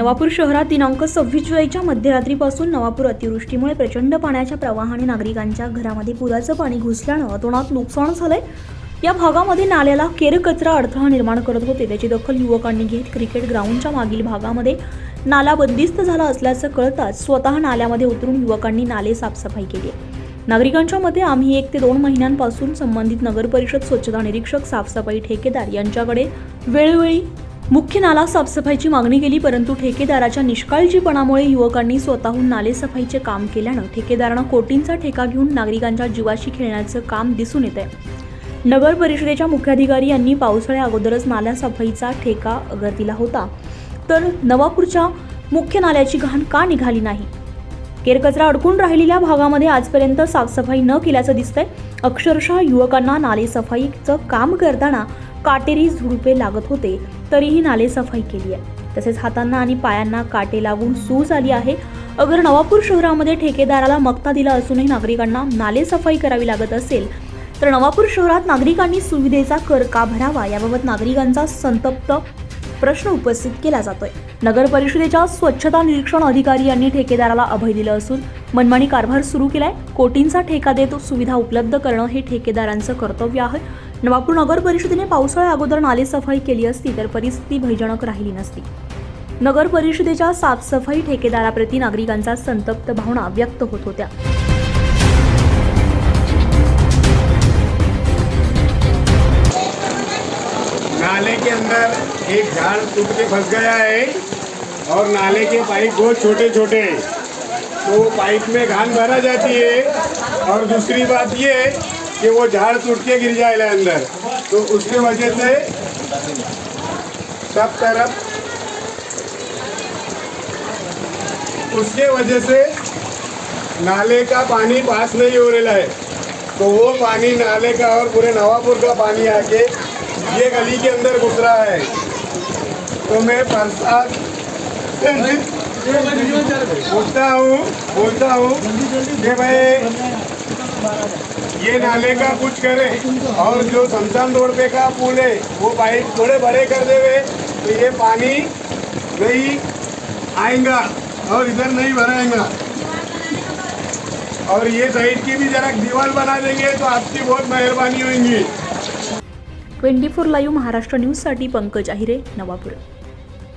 नवापूर शहरात दिनांक सव्वीस जुलैच्या मध्यरात्रीपासून नवापूर अतिवृष्टीमुळे प्रचंड पाण्याच्या प्रवाहाने नागरिकांच्या घरामध्ये पुराचं पाणी घुसल्यानं तोंडात नुकसान झालंय. या भागामध्ये नाल्याला केर कचरा अडथळा निर्माण करत होते. त्याची दखल युवकांनी घेत क्रिकेट ग्राउंडच्या मागील भागामध्ये नाला बंदिस्त झाला असल्याचं कळताच स्वतः नाल्यामध्ये उतरून युवकांनी नाले साफसफाई केली आहे. नागरिकांच्या मते आम्ही एक ते दोन महिन्यांपासून संबंधित नगर परिषद स्वच्छता निरीक्षक साफसफाई ठेकेदार यांच्याकडे वेळोवेळी मुख्य नाला साफसफाईची मागणी केली परंतु ठेकेदाराच्या निष्काळजीपणामुळे युवकांनी स्वतःहून नालेसफाईचे काम केल्यानं ठेकेदारानं कोटींचा ठेका घेऊन नागरिकांच्या जीवाशी खेळण्याचं काम दिसून येत आहे नगर परिषदेच्या मुख्याधिकारी यांनी पावसाळ्या अगोदरच नाल्यासफाईचा ठेका अगर दिला होता. तर नवापूरच्या मुख्य नाल्याची घाण का निघाली नाही? केरकचरा अडकून राहिलेल्या भागामध्ये आजपर्यंत साफसफाई न केल्याचं दिसतंय. अक्षरशः युवकांना नालेसफाईचं काम करताना काटेरी झुडपे लागत होते. तरीही नाले सफाई केली आहे. तसेच हातांना आणि पायांना काटे लागून सूज आली आहे. अगर नवापूर शहरामध्ये ठेकेदाराला मक्ता दिला असूनही नागरिकांना नालेसफाई करावी लागत असेल तर नवापूर शहरात नागरिकांनी सुविधेचा कर का भरावा याबाबत नागरिकांचा संतप्त प्रश्न उपस्थित केला जातोय. नगर परिषदेच्या स्वच्छता निरीक्षण अधिकारी यांनी ठेकेदाराला अभय दिलं असून मनमानी कारभार सुरू केलाय. कोटींचा ठेका देत सुविधा उपलब्ध करणं हे ठेकेदारांचं कर्तव्य आहे. नवापूर नगर परिषदेने पावसाळ्या अगोदर नाले सफाई केली असती तर परिस्थिती भयजनक राहिली नसती. नगर परिषदेच्या साफसफाई ठेकेदाराप्रती नागरिकांचा संतप्त भावना व्यक्त होत होत्या. नाले के अंदर एक झाड़ टूट के फंस गया है और नाले के पाइप बहुत छोटे छोटे तो पाइप में घान भरा जाती है और दूसरी बात ये कि वो झाड़ टूट के गिर जाएगा अंदर। तो उसके वजह से सब तरफ़ उसके वजह से नाले का पानी पास नहीं हो रहा है। तो वो पानी नाले का और पूरे नवापुर का पानी आके ये गली के अंदर घुस रहा है। तो मैं प्रसाद बोलता हूँ बोलता हूँ कि भाई ये नाले का कुछ करे और जो शमशान रोड पे का पुल है वो पाइप थोड़े बड़े कर देवे तो ये पानी नहीं आएगा और इधर नहीं भराएगा। और ये साइड की भी जरा दीवार बना देंगे तो आपकी बहुत मेहरबानी होगी। ट्वेंटी फोर लाईव्ह महाराष्ट्र न्यूजसाठी पंकज आहिरे नवापूर।